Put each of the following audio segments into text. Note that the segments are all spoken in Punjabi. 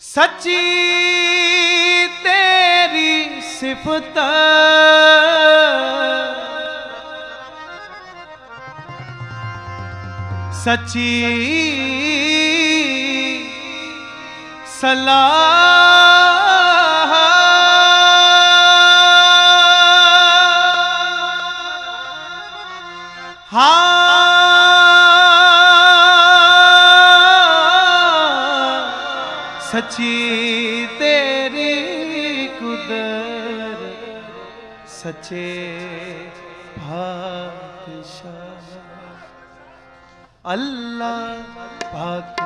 ਸੱਚੀ ਤੇਰੀ ਸਿਫਤ। ਸੱਚੀ ਸਲਾਹ। ਹਾਂ। ਸੱਚੀ ਤੇਰੀ ਕੁਦਰ ਸੱਚੇ ਭਾਤਸ਼ਾਹ ਅੱਲਾ ਪਾਕ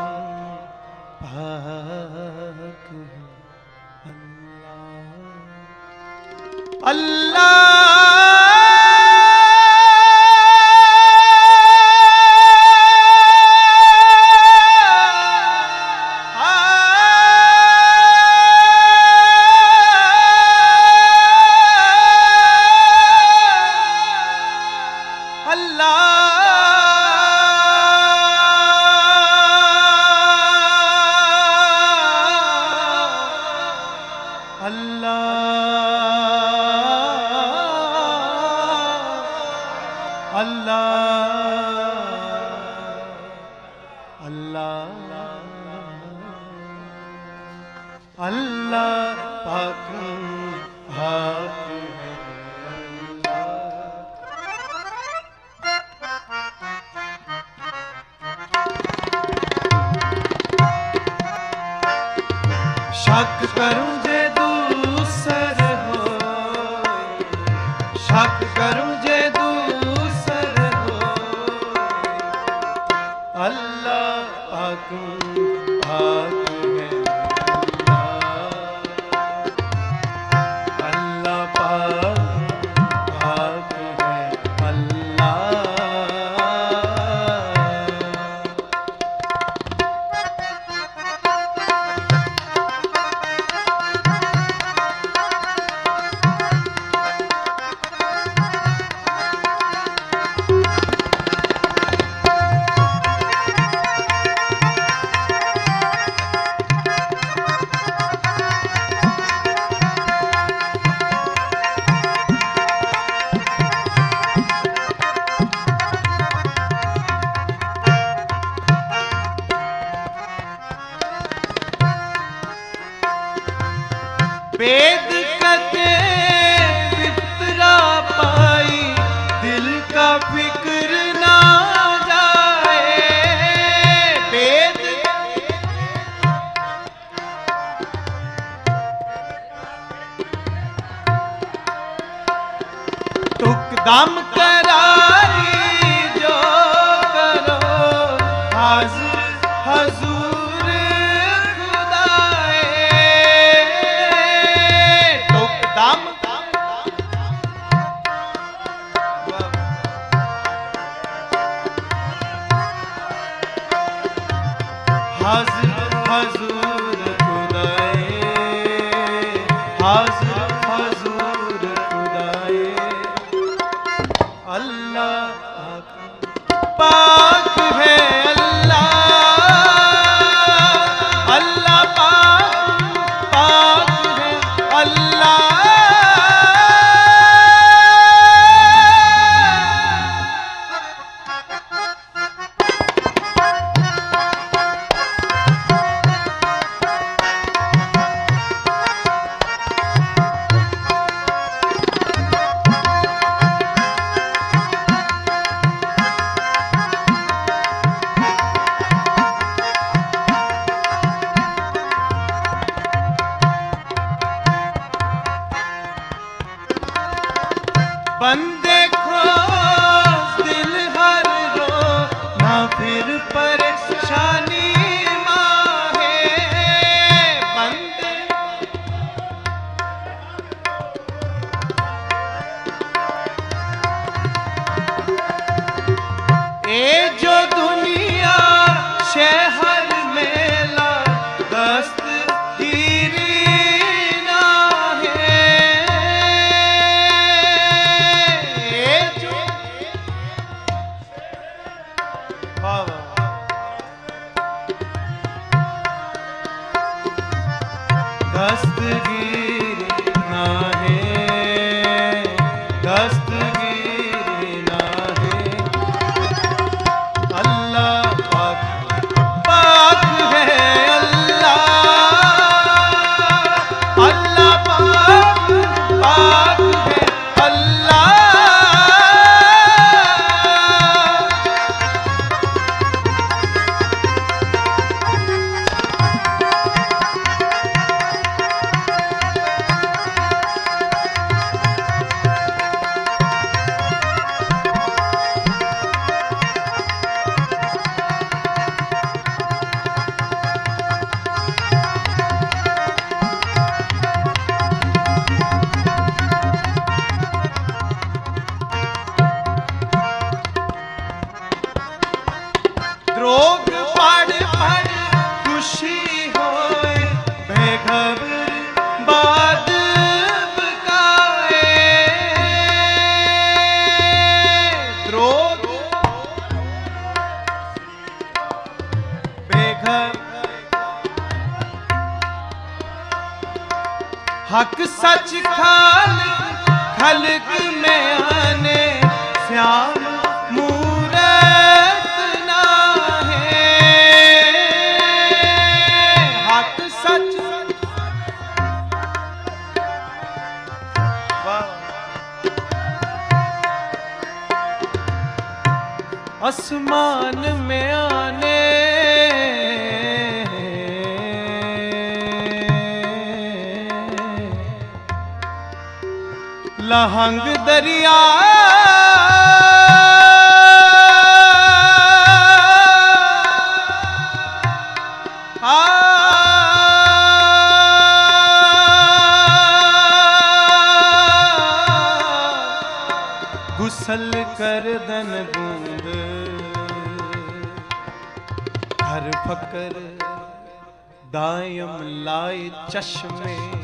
ਪਾਕ ਅੱਲਾ। ਅੱਲਾ। अल्लाह अल्लाह पाक हाथ शक करो ਆਗੂ ਆਗ ਹੈ। We could. ಬಂದೇ ਹਕ ਸੱਚ ਖਾਲਕ ਖਲਕ ਮੈਂ ਆਨੇ ਸਿਆਮ ਮੂਰਤ ਨਾ ਹੈ ਹਕ ਸੱਚ। ਵਾਹ। ਅਸਮਾਨ ਮੈਂ ਆਨੇ ਲਹੰਗ ਦਰਿਆ। ਗੁਸਲ ਕਰਦਨ ਫਕਰ ਦਾਇਮ ਲਾਏ ਚਸ਼ਮੇ।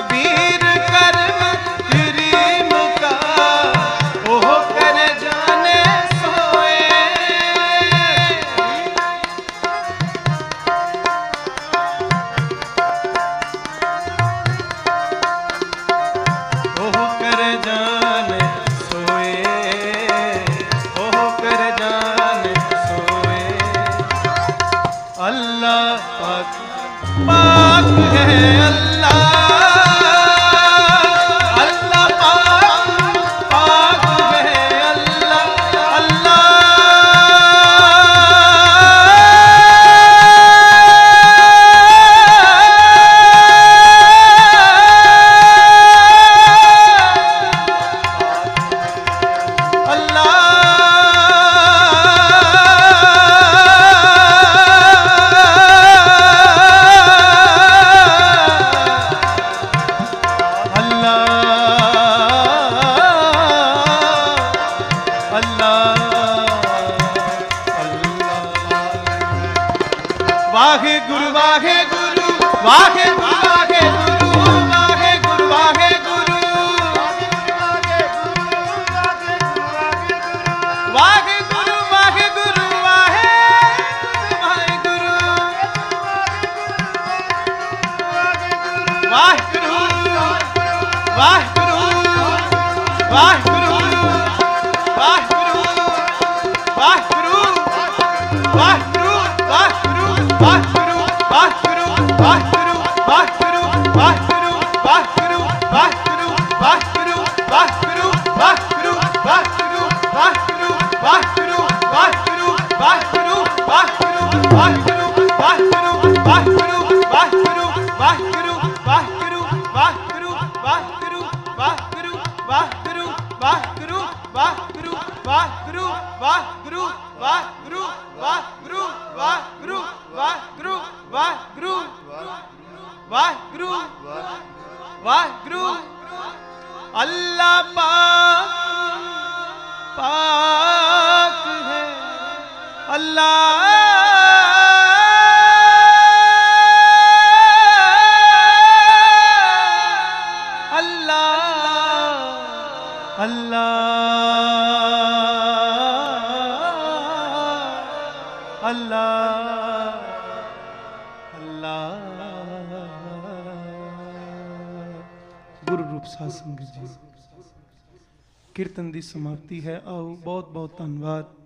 कभी વાહ ગુરુ વાહ ਵਾਹਿਗੁਰੂ ਵਾਹਿਗੁਰੂ ਵਾਹਿਗੁਰੂ ਵਾਹਿਗੁਰੂ ਵਾਹਿਗੁਰੂ ਵਾਹਿਗੁਰੂ ਵਾਹਿਗੁਰੂ ਵਾਹਿਗੁਰੂ ਵਾਹਿਗੁਰੂ। ਅੱਲਾ ਪਾਕ ਪਾਕ ਹੈ। ਅੱਲਾ ਕੀਰਤਨ ਦੀ ਸਮਾਪਤੀ ਹੈ। ਆਓ ਬਹੁਤ ਬਹੁਤ ਧੰਨਵਾਦ।